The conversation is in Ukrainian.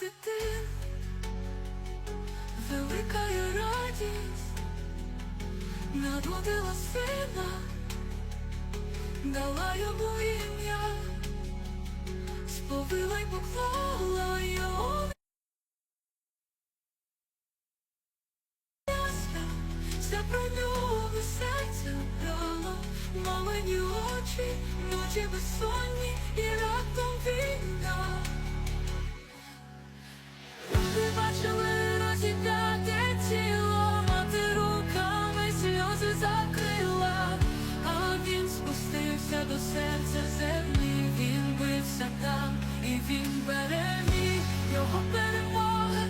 дитин, велика й радість, народила сина, дала йому ім'я, сповила й поклала його. в про нього серце брало, мамині очі, ночі без сон.